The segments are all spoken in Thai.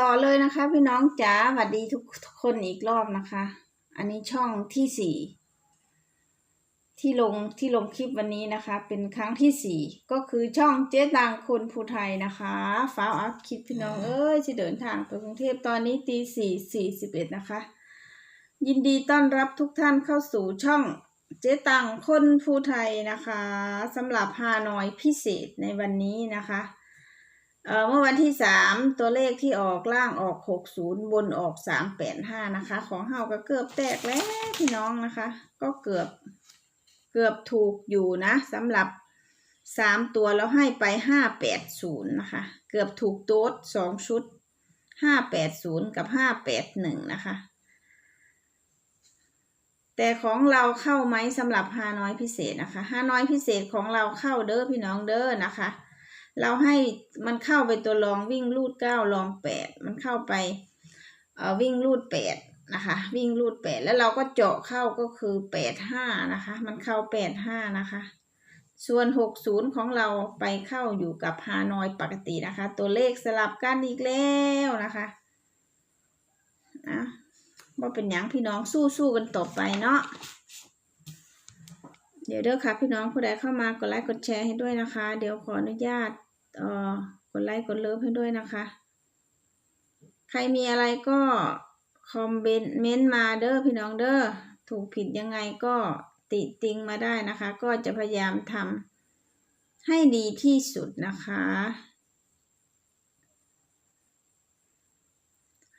ต่อเลยนะคะ พี่น้องจ๋าสวัสดีทุกคนอีกรอบนะคะ อันนี้ช่องที่สี่ที่ลงที่ลงคลิปวันนี้นะคะ เป็นครั้งที่สี่ก็คือช่องเจ๊ตังคนภูไทยนะคะฟ้าวอัพคลิปพี่น้องเอ้ยที่เดินทางไปกรุงเทพตอนนี้ตีสี่สี่สิบเอ็ดนะคะ ยินดีต้อนรับทุกท่านเข้าสู่ช่องเจ๊ตังคนภูไทยนะคะสำหรับฮานอยพิเศษในวันนี้นะคะ เอ่อเมื่อวันที่สามตัวเลขที่ออกล่างออกหกศูนย์บนออกสามแปดห้านะคะ ของเฮาก็เกือบแตกแล้วพี่น้องนะคะ ก็เกือบเกือบถูกอยู่นะสำหรับสามตัวแล้วให้ไปห้าแปดศูนย์นะคะ เกือบถูกโต๊ดสองชุดห้าแปดศูนย์กับห้าแปดหนึ่งนะคะ แต่ของเราเข้าไหมสำหรับฮานอยพิเศษนะคะฮานอยพิเศษของเราเข้าเด้อพี่น้องเด้อนะคะ เราให้มันเข้าไปตัวรองวิ่งรูดเก้ารองแปดมันเข้าไปเอ่อวิ่งรูดแปดนะคะวิ่งรูดแปดแล้วเราก็เจาะเข้าก็คือแปดห้านะคะ มันเข้าแปดห้านะคะ ส่วนหกศูนย์ของเราไปเข้าอยู่กับฮานอยปกตินะคะ ตัวเลขสลับกันอีกแล้วนะคะนะว่าเป็นหยังพี่น้องสู้สู้กันต่อไปเนาะ ดี๋ยวเด้อค่ะพี่น้องผู้ใดเข้ามากดไลค์กดแชร์ให้ด้วยนะคะ เดี๋ยวขออนุญาตเอ่อกดไลค์กดเลิฟให้ด้วยนะคะ ใครมีอะไรก็คอมเมนต์มาเด้อพี่น้องเด้อถูกผิดยังไงก็ติติงมาได้นะคะ ก็จะพยายามทำให้ดีที่สุดนะคะ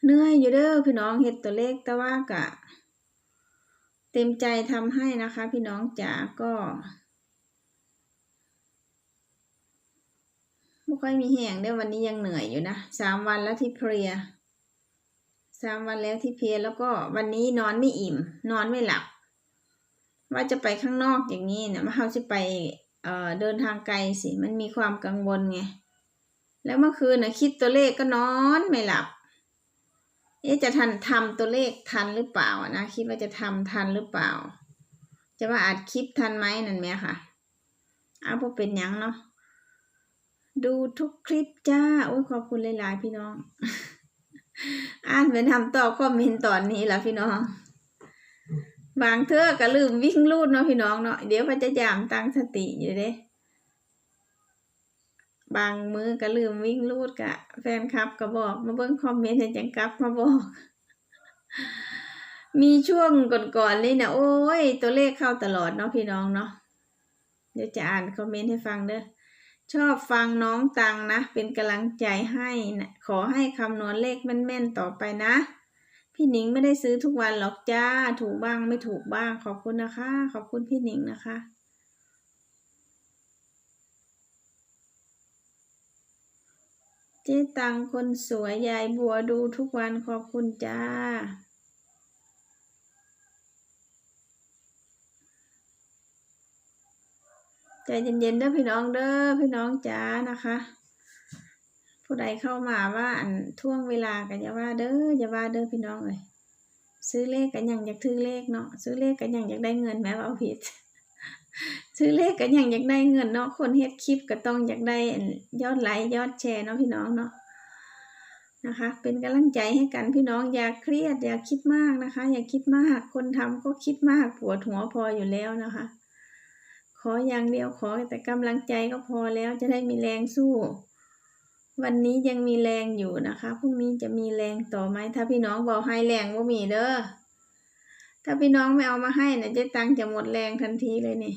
เหนื่อยอยู่เด้อพี่น้องเฮ็ดตัวเลขแต่ว่ากะ เต็มใจทำให้นะคะพี่น้องจ๋าก็ไม่ค่อยมีแห่งเด้วันนี้ยังเหนื่อยอยู่นะสามวันแล้วที่เพลียสามวันแล้วที่เพลียแล้วก็วันนี้นอนไม่อิ่ม นอนไม่หลับ ว่าจะไปข้างนอกอย่างนี้นะมาเขาจะไปเอ่อเดินทางไกลสิมันมีความกังวลไงแล้วเมื่อคืนนะคิดตัวเลขก็นอนไม่หลับ เอ๊ะจะทันทำตัวเลขทันหรือเปล่านะคิดว่าจะทำทันหรือเปล่า จะว่าอัดคลิปทันไหมนั่นไหมค่ะเอาพอเป็นยังเนาะดูทุกคลิปจ้าโอ้ยขอบคุณหลายๆพี่น้อง อ่านไปทำต่อคอมเมนต์ตอนนี้ละพี่น้องบางเทื่อก็ลืมวิ่งลูดเนาะพี่น้องเนาะเดี๋ยวพยายามตั้งสติอยู่เด้ บางมือก็ลืมวิ่งลูดกะ แฟนคลับก็บอก มาเบิ่งคอมเมนต์ให้จังกลับมาบอก มีช่วงก่อนๆเลยนะโอ้ย ตัวเลขเข้าตลอดเนาะพี่น้องเนาะเดี๋ยวจะอ่านคอมเมนต์ให้ฟังเด้อชอบฟังน้องตังนะ เป็นกำลังใจให้นะขอให้คำนวณเลขแม่นๆต่อไปนะ พี่หนิงไม่ได้ซื้อทุกวันหรอกจ้า ถูกบ้างไม่ถูกบ้าง ขอบคุณนะคะ ขอบคุณพี่หนิงนะคะ เจ๊ตังคนสวยยายบัวดูทุกวันขอบคุณจ้า ใจเย็นๆเด้อพี่น้องเด้อพี่น้องจ้านะคะ ผู้ใดเข้ามาว่าอันท่วงเวลากันอย่าว่าเด้ออย่าว่าเด้อพี่น้องเลยซื้อเลขกันอย่างอยากถือเลขเนาะซื้อเลขกันอย่างอยากได้เงินแม้ว่าเอาผิด ซื้อเลขกันอย่างอยากได้เงินเนาะคนเฮ็ดคลิปก็ต้องอยากได้ยอดไลค์ยอดแชร์เนาะพี่น้องเนาะนะคะ เป็นกำลังใจให้กันพี่น้องอย่าเครียดอย่าคิดมากนะคะ อย่าคิดมากคนทำก็คิดมากปวดหัวพออยู่แล้วนะคะ ขออย่างเดียวขอแต่กำลังใจก็พอแล้วจะได้มีแรงสู้ วันนี้ยังมีแรงอยู่นะคะพรุ่งนี้จะมีแรงต่อไหมถ้าพี่น้องบอกให้แรงว่ามีเด้อ ถ้าพี่น้องไม่เอามาให้นะเจ๊ตังจะหมดแรงทันทีเลยนี่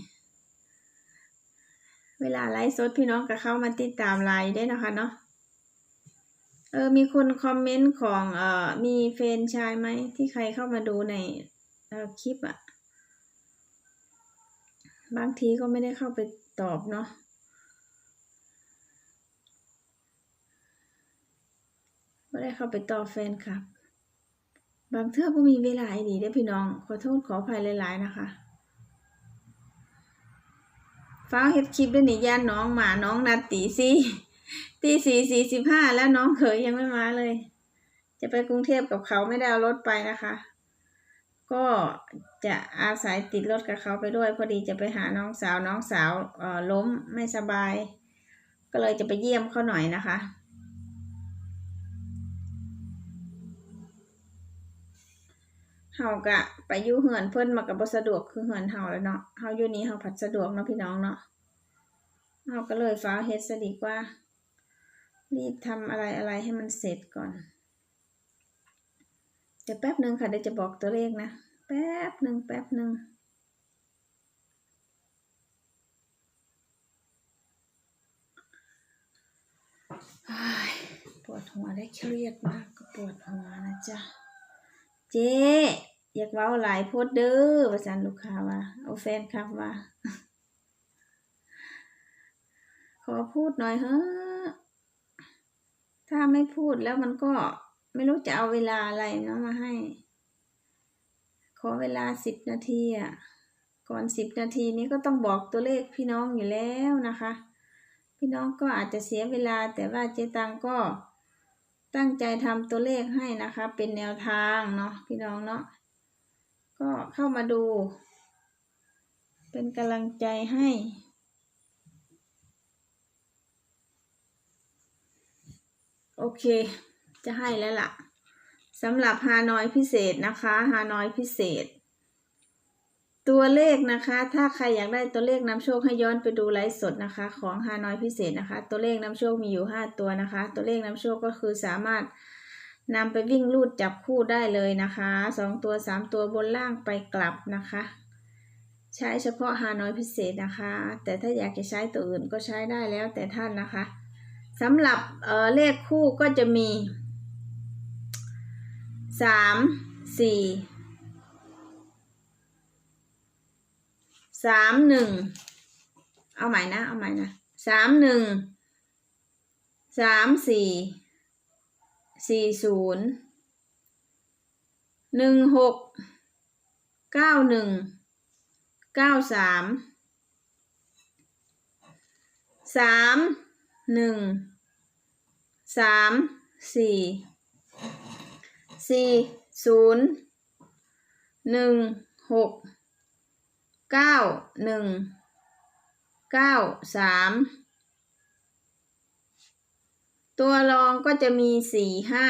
เวลาไลฟ์สดพี่น้องก็เข้ามาติดตามไลน์ได้นะคะเนาะ เออ มีคนคอมเมนต์ของเอ่อ มีเฟนชายไหมที่ใครเข้ามาดูในเอ่อคลิปอะบางทีก็ไม่ได้เข้าไปตอบเนาะไม่ได้เข้าไปตอบแฟนคลับ บางเทื่อก็มีเวลาดีได้พี่น้อง ขอโทษขออภัยหลายๆนะคะฟ้าเฮ็ดคลิปด้วยนี่ย่านน้องหมาน้องนัดตีสี่ตีสี่สี่สิบห้าแล้วน้องเขยยังไม่มาเลย จะไปกรุงเทพกับเขาไม่ได้เอารถไปนะคะ ก็จะอาศัยติดรถกับเขาไปด้วย พอดีจะไปหาน้องสาวน้องสาวเอ่อล้มไม่สบาย ก็เลยจะไปเยี่ยมเขาหน่อยนะคะ เฮากะไปอยู่เหือนเพิ่นมากับบ่สะดวกคือเหือนเฮาแล้วเนาะเฮาอยู่นี่เฮาผัดสะดวกเนาะพี่น้องเนาะเฮาก็เลยฟ้าเฮ็ดซะดีกว่า รีบทำอะไรอะไรให้มันเสร็จก่อน เดี๋ยวแป๊บหนึ่งค่ะเดี๋ยวจะบอกตัวเลขนะ แป๊บหนึ่งแป๊บหนึ่งปวดหัวได้เครียดมากก็ปวดหัวนะจ๊ะ เจ๊อยากเว้าหลายโพดเด้อว่าจันลูกค้าว่าเอาแฟนครับว่า ขอพูดหน่อยเฮ้อถ้าไม่พูดแล้วมันก็ไม่รู้จะเอาเวลาอะไรเนาะมาให้ ขอเวลาสิบนาทีอะ ก่อนสิบนาทีนี้ก็ต้องบอกตัวเลขพี่น้องอยู่แล้วนะคะ พี่น้องก็อาจจะเสียเวลาแต่ว่าเจ๊ตังก็ ตั้งใจทำตัวเลขให้นะคะ เป็นแนวทางเนาะพี่น้องเนาะก็เข้ามาดู เป็นกำลังใจให้ โอเค จะให้แล้วล่ะสำหรับฮานอยพิเศษนะคะฮานอยพิเศษ ตัวเลขนะคะ ถ้าใครอยากได้ตัวเลขนำโชคให้ย้อนไปดูไลฟ์สดนะคะ ของฮานอยพิเศษนะคะ ตัวเลขนำโชคมีอยู่ 5 ตัวนะคะ ตัวเลขนำโชคก็คือสามารถนำไปวิ่งลูดจับคู่ได้เลยนะคะ 2 ตัว 3 ตัวบนล่างไปกลับนะคะ ใช้เฉพาะฮานอยพิเศษนะคะ แต่ถ้าอยากจะใช้ตัวอื่นก็ใช้ได้แล้วแต่ท่านนะคะสำหรับเเลขคู่ก็จะมี 3 4 สามหนึ่งเอาใหม่นะ เอาใหม่นะสามหนึ่งสามสี่สี่ศูนย์หนึ่งหกเก้าหนึ่งเก้าสามสามหนึ่งสามสี่สี่ศูนย์หนึ่งหก เก้าหนึ่งเก้าสามตัวรองก็จะมีสี่ห้า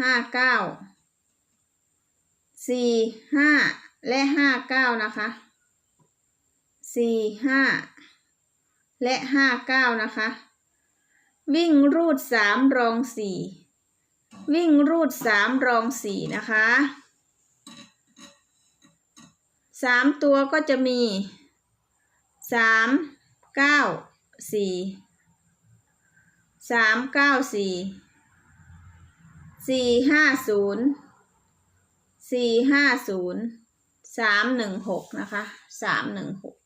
ห้าเก้าสี่ห้าและห้าเก้านะคะสี่ห้าและห้าเก้านะคะ วิ่งรูดสามรองสี่วิ่งรูดสามรองสี่นะคะ สามตัวก็จะมีสามเก้าสี่สามเก้าสี่สี่ห้าศูนย์สี่ห้าศูนย์สามหนึ่งหกนะคะสามหนึ่งหก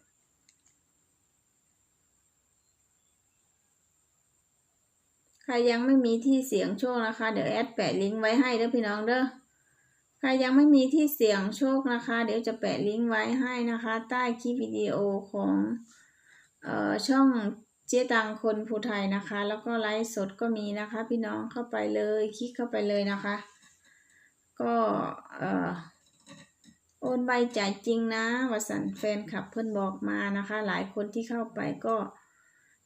ใครยังไม่มีที่เสียงโชคนะคะ เดี๋ยวแอดแปะลิงก์ไว้ให้เด้อพี่น้องเด้อ ใครยังไม่มีที่เสี่ยงโชคนะคะ เดี๋ยวจะแปะลิงก์ไว้ให้นะคะ ใต้คลิปวิดีโอของออช่องเจ๊ตังคนภูไทยนะคะ แล้วก็ไลฟ์สดก็มีนะคะ พี่น้องเข้าไปเลยคลิกเข้าไปเลยนะคะ ก็โอนใบจ่ายจริงนะวสันแฟนคลับเพื่อนบอกมานะคะ หลายคนที่เข้าไปก็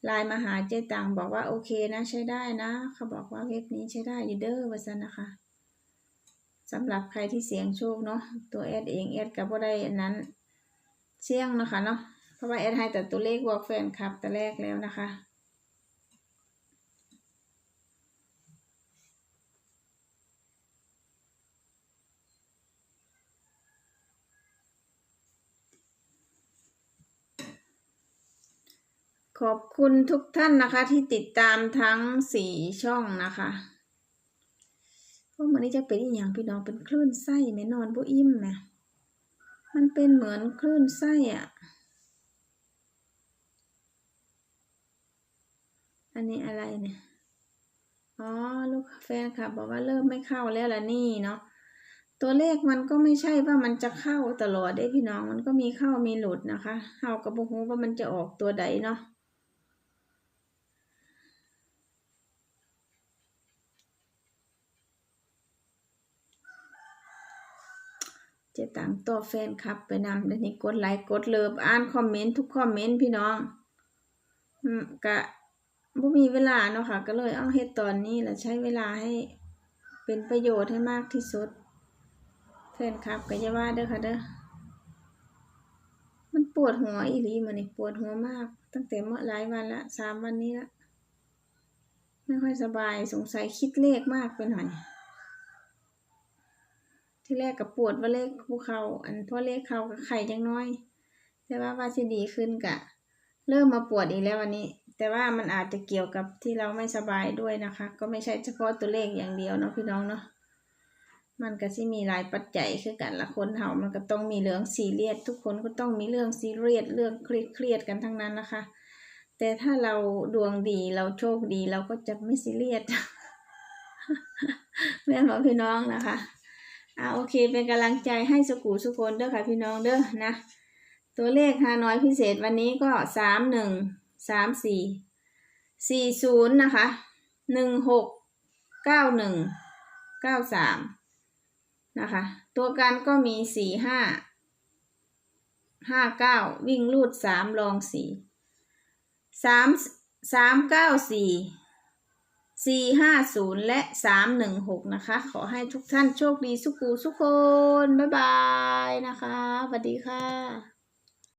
ไลน์มาหาเจ๊ตังบอกว่าโอเคนะใช้ได้นะ เขาบอกว่าเว็บนี้ใช้ได้อยู่เด้อวสันนะคะ สำหรับใครที่เสียงโชคเนาะตัวแอดเองแอดก็บ่ได้นั้นเสี่ยงนะคะเนาะเพราะว่าแอดให้แต่ตัวเลขบอกแฟนคลับแต่แรกแล้วนะคะขอบคุณทุกท่านนะคะที่ติดตามทั้งสี่ช่องนะคะ พวกมันนี้จะเป็นอหย่างพี่น้องเป็นคลื่นไส้แม่นอนบ่อิ่มแหมมันเป็นเหมือนคลื่นไส้อะ อันนี้อะไรเนี่ย อ๋อ ลูกแฟนค่ะ บอกว่าเริ่มไม่เข้าแล้วล่ะนี่เนาะ ตัวเลขมันก็ไม่ใช่ว่ามันจะเข้าตลอดได้พี่น้อง มันก็มีเข้ามีหลุดนะคะเฮากับบ่ฮู้ว่ามันจะออกตัวใดเนาะ จะตามตัวแฟนคลับ ไปนำเดี๋ยวนี้กดไลค์กดเลิฟอ่านคอมเมนต์ทุกคอมเมนต์พี่น้องกะบ่มีเวลาเนาะค่ะ ก็เลยเอาเฮ็ดตอนนี้แหละใช้เวลาให้เป็นประโยชน์ให้มากที่สุดแฟนคลับก็อย่าว่าเด้อค่ะเด้อมันปวดหัวอีหลีมันนี่ปวดหัวมาก ตั้งแต่เมื่อหลายวันละสามวันนี้ละไม่ค่อยสบายสงสัยคิดเลขมากไปหน่อย ที่แรกกับปวดว่าเลขภูเขาอันเพราะเลขเขากับไข่ยังน้อย แต่ว่าว่าสิดีขึ้นกะ เริ่มมาปวดอีกแล้ววันนี้ แต่ว่ามันอาจจะเกี่ยวกับที่เราไม่สบายด้วยนะคะ ก็ไม่ใช่เฉพาะตัวเลขอย่างเดียวเนาะพี่น้องเนาะมันก็สิมีหลายปัจจัยคือกันละคนเฮามันก็ต้องมีเรื่องซีเรียสทุกคนก็ต้องมีเรื่องซีเรียสเรื่องเครียดเครียดกันทั้งนั้นนะคะ แต่ถ้าเราดวงดีเราโชคดีเราก็จะไม่ซีเรียสแม่นบอกพี่น้องนะคะ อ่าโอเคเป็นกำลังใจให้สกูสุกคนเด้อค่ะพี่น้องเด้อนะ ตัวเลขฮานอยพิเศษวันนี้ก็สามหนึ่งสามสี่สี่ศูนย์นะคะหนึ่งหกเก้าหนึ่งเก้าสามนะคะ ตัวกันก็มีสี่ห้าห้าเก้าวิ่งรูดสามรองสี่สามสามเก้าสี่ สี่ห้าศูนย์และสามหนึ่งหกนะคะ ขอให้ทุกท่านโชคดีสุขูสุขคน บ๊ายบายนะคะสวัสดีค่ะ